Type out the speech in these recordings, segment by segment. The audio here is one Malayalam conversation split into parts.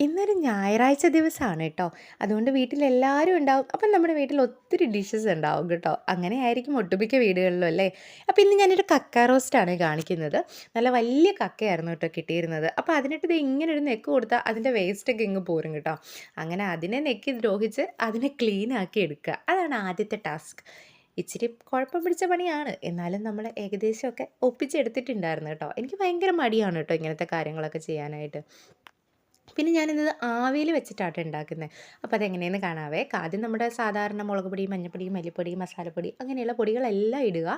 ഇന്നൊരു ഞായറാഴ്ച ദിവസമാണ് കേട്ടോ. അതുകൊണ്ട് വീട്ടിലെല്ലാവരും ഉണ്ടാവും. അപ്പം നമ്മുടെ വീട്ടിൽ ഒത്തിരി ഡിഷസ് ഉണ്ടാവും കേട്ടോ. അങ്ങനെ ആയിരിക്കും ഒട്ടുമിക്ക വീടുകളിലും അല്ലേ? അപ്പം ഇന്ന് ഞാനൊരു കക്ക റോസ്റ്റാണ് കാണിക്കുന്നത്. നല്ല വലിയ കക്കയായിരുന്നു കേട്ടോ കിട്ടിയിരുന്നത്. അപ്പോൾ അതിനിട്ട് ഇത് ഇങ്ങനെ ഒരു നെക്ക് കൊടുത്താൽ അതിന്റെ വേസ്റ്റൊക്കെ ഇങ്ങ് പോരും കേട്ടോ. അങ്ങനെ അതിനെ നെക്കി ദ്രോഹിച്ച് അതിനെ ക്ലീൻ ആക്കി എടുക്കുക. അതാണ് ആദ്യത്തെ ടാസ്ക് ഇച്ചിരി കുഴപ്പം പിടിച്ച പണിയാണ്. എന്നാലും നമ്മൾ ഏകദേശമൊക്കെ ഒപ്പിച്ചെടുത്തിട്ടുണ്ടായിരുന്നു കേട്ടോ. എനിക്ക് ഭയങ്കര മടിയാണ് കേട്ടോ ഇങ്ങനത്തെ കാര്യങ്ങളൊക്കെ ചെയ്യാനായിട്ട്. പിന്നെ ഞാനിത് ആവിയിൽ വെച്ചിട്ടാണ് ഉണ്ടാക്കുന്നത് അപ്പോൾ അതെങ്ങനെയെന്ന് കാണാവേ. ആദ്യം നമ്മുടെ സാധാരണ മുളക് പൊടി മഞ്ഞൾപ്പൊടി മല്ലിപ്പൊടി മസാലപ്പൊടി അങ്ങനെയുള്ള പൊടികളെല്ലാം ഇടുക.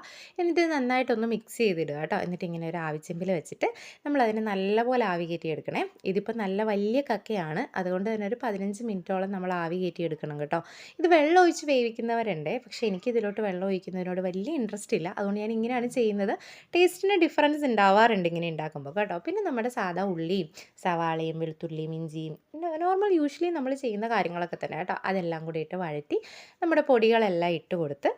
എന്നിട്ട് നന്നായിട്ടൊന്ന് മിക്സ് ചെയ്തിടുക കേട്ടോ. എന്നിട്ട് ഇങ്ങനെ ഒരു ആവിച്ചെമ്പിൽ വെച്ചിട്ട് നമ്മളതിനെ നല്ലപോലെ ആവി കയറ്റി എടുക്കണേ ഇതിപ്പോൾ നല്ല വലിയ കക്കയാണ്. അതുകൊണ്ട് തന്നെ ഒരു പതിനഞ്ച് മിനിറ്റോളം നമ്മൾ ആവി കയറ്റി എടുക്കണം കേട്ടോ. ഇത് വെള്ളം ഒഴിച്ച് വേവിക്കുന്നവരുണ്ട്. പക്ഷേ എനിക്ക് ഇതിലോട്ട് വെള്ളം ഒഴിക്കുന്നതിനോട് വലിയ ഇൻട്രസ്റ്റ് ഇല്ല. അതുകൊണ്ട് ഞാൻ ഇങ്ങനെയാണ് ചെയ്യുന്നത്. ടേസ്റ്റിന് ഡിഫറൻസ് ഉണ്ടാവാറുണ്ട് ഇങ്ങനെ ഉണ്ടാക്കുമ്പോൾ കേട്ടോ. പിന്നെ നമ്മുടെ സാധാ ഉള്ളിയും സവാളയും വെളുത്തുള്ളിയും ഇഞ്ചിയും നോർമൽ യൂഷ്വലി നമ്മൾ ചെയ്യുന്ന കാര്യങ്ങളൊക്കെ തന്നെ കേട്ടോ. അതെല്ലാം കൂടി ഇട്ട് വഴറ്റി നമ്മുടെ പൊടികളെല്ലാം ഇട്ട് കൊടുത്ത്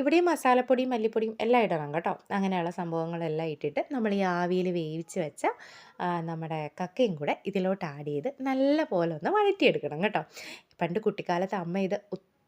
ഇവിടെയും മസാലപ്പൊടിയും മല്ലിപ്പൊടിയും എല്ലാം ഇടണം കേട്ടോ. അങ്ങനെയുള്ള സംഭവങ്ങളെല്ലാം ഇട്ടിട്ട് നമ്മൾ ഈ ആവിയിൽ വേവിച്ച് വെച്ച നമ്മുടെ കക്കയും കൂടെ ഇതിലോട്ട് ആഡ് ചെയ്ത് നല്ല പോലെ ഒന്ന് വഴറ്റിയെടുക്കണം കേട്ടോ. പണ്ട് കുട്ടിക്കാലത്ത് അമ്മ ഇത്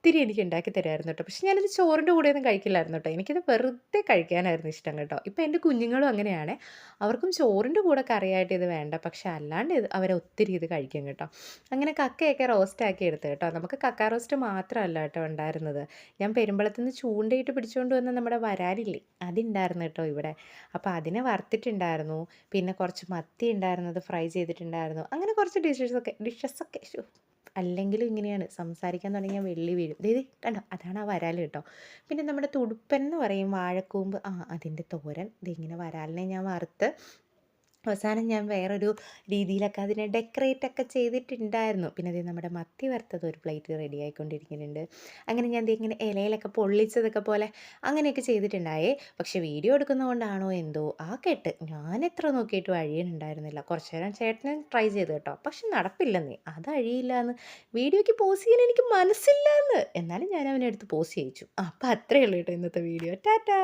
ഒത്തിരി എനിക്ക് ഉണ്ടാക്കി തരുമായിരുന്നു കേട്ടോ. പക്ഷെ ഞാനിത് ചോറിന്റെ കൂടെയൊന്നും കഴിക്കില്ലായിരുന്നു കേട്ടോ. എനിക്കിത് വെറുതെ കഴിക്കാനായിരുന്നു ഇഷ്ടം കേട്ടോ. ഇപ്പം എന്റെ കുഞ്ഞുങ്ങളും അങ്ങനെയാണ്. അവർക്കും ചോറിന്റെ കൂടെ കറിയായിട്ട് ഇത് വേണ്ട. പക്ഷേ അല്ലാണ്ട് ഇത് അവരെ ഒത്തിരി ഇത് കഴിക്കും കേട്ടോ. അങ്ങനെ കക്കയൊക്കെ റോസ്റ്റാക്കി എടുത്ത് കേട്ടോ. നമുക്ക് കക്ക റോസ്റ്റ് മാത്രമല്ല കേട്ടോ ഉണ്ടായിരുന്നത്. ഞാൻ പെരുമ്പളത്തു നിന്ന് ചൂണ്ടയിട്ട് പിടിച്ചുകൊണ്ട് വന്ന നമ്മുടെ വരാലില്ലേ അതുണ്ടായിരുന്നു കേട്ടോ ഇവിടെ. അപ്പോൾ അതിനെ വറുത്തിട്ടുണ്ടായിരുന്നു. പിന്നെ കുറച്ച് മത്തി ഉണ്ടായിരുന്നത് ഫ്രൈ ചെയ്തിട്ടുണ്ടായിരുന്നു. അങ്ങനെ കുറച്ച് ഡിഷസൊക്കെ ഡിഷസൊക്കെ ശ്ശോ, അല്ലെങ്കിലും ഇങ്ങനെയാണ് സംസാരിക്കാൻ തുടങ്ങിയാൽ വെള്ളി വീഴും. ദേ കണ്ടോ? അതാണ് ആ വരാൽ കേട്ടോ. പിന്നെ നമ്മുടെ തുടുപ്പൻ എന്ന് പറയും വാഴക്കൂമ്പ്. ആ അതിന്റെ തോരൻ. ഇതിങ്ങനെ വരാലിനെ ഞാൻ വറുത്ത് അവസാനം ഞാൻ വേറൊരു രീതിയിലൊക്കെ അതിനെ ഡെക്കറേറ്റ് ഒക്കെ ചെയ്തിട്ടുണ്ടായിരുന്നു. പിന്നെ അത് നമ്മുടെ മത്തി വറുത്തത് ഒരു പ്ലേറ്റ് റെഡി ആയിക്കൊണ്ടിരിക്കുന്നുണ്ട്. അങ്ങനെ ഞാൻ ഇങ്ങനെ ഇലയിലൊക്കെ പൊള്ളിച്ചതൊക്കെ പോലെ അങ്ങനെയൊക്കെ ചെയ്തിട്ടുണ്ടായേ. പക്ഷേ വീഡിയോ എടുക്കുന്നതുകൊണ്ടാണോ എന്തോ ആ കേട്ട് ഞാൻ എത്ര നോക്കിയിട്ട് അഴിയനുണ്ടായിരുന്നില്ല. കുറച്ച് നേരം ചേട്ടനും ട്രൈ ചെയ്ത് കേട്ടോ. പക്ഷെ നടപ്പില്ലെന്നേ. അത് അഴിയില്ല എന്ന് വീഡിയോയ്ക്ക് പോസ് ചെയ്യാൻ എനിക്ക് മനസ്സില്ല എന്ന് എന്നാലും ഞാൻ അവനെടുത്ത് പോസ് ചെയ്യിച്ചു. അപ്പോൾ അത്രയേ ഉള്ളൂ കേട്ടോ ഇന്നത്തെ വീഡിയോ. ടാറ്റാ!